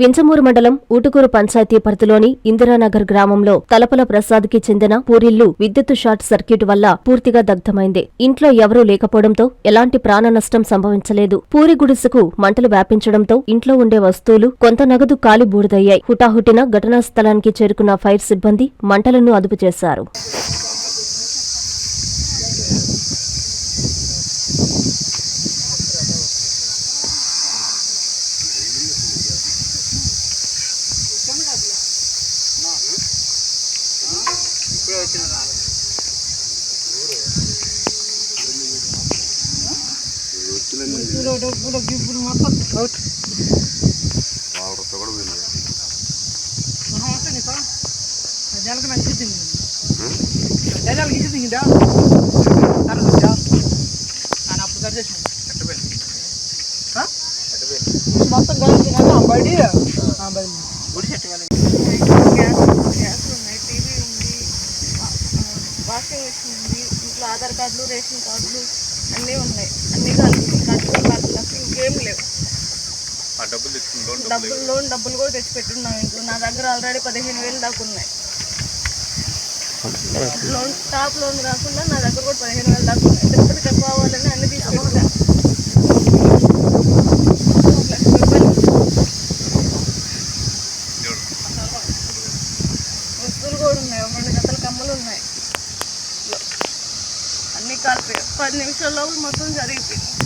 వించమూరు మండలం ఊటుకూరు పంచాయతీ పరిధిలోని ఇందిరానగర్ గ్రామంలో తలపల ప్రసాద్కి చెందిన పూరిల్లు విద్యుత్ షార్ట్ సర్క్యూట్ వల్ల పూర్తిగా దగ్ధమైంది. ఇంట్లో ఎవరూ లేకపోవడంతో ఎలాంటి ప్రాణ నష్టం సంభవించలేదు. పూరి గుడిసెకు మంటలు వ్యాపించడంతో ఇంట్లో ఉండే వస్తువులు కొంత నగదు కాలి బూడిదయ్యాయి. హుటాహుటిన ఘటనా స్థలానికి చేరుకున్న ఫైర్ సిబ్బంది మంటలను అదుపు చేశారు. జలకి నాకు ఇచ్చింది జలాలకి ఇచ్చింది అని అప్పుడు కట్ చేసిన మొత్తం కలిసి బడి బడి గుడి చెట్టు గ్యాస్ ఆధార్ కార్డులు రేషన్ కార్డులు అన్నీ ఉన్నాయి. అన్నీ కలిపి అసలు ఇంకేం లేవు. డబ్బులు లోన్ డబ్బులు కూడా తెచ్చి పెట్టున్నాం ఇంట్లో. నా దగ్గర ఆల్రెడీ పదిహేను వేలు దాకా ఉన్నాయి. లోన్ టాప్ లోన్ కాకుండా నా దగ్గర కూడా పదిహేను వేలు దాకా ఉన్నాయి. తిరుపతికి పోవాలని అన్ని తీసుకెళ్ళా వస్తువులు కూడా ఉన్నాయి. రెండు జతల కమ్మలు ఉన్నాయి. అన్ని కలిపి పది నిమిషాల్లో మొత్తం జరిగిపోయింది.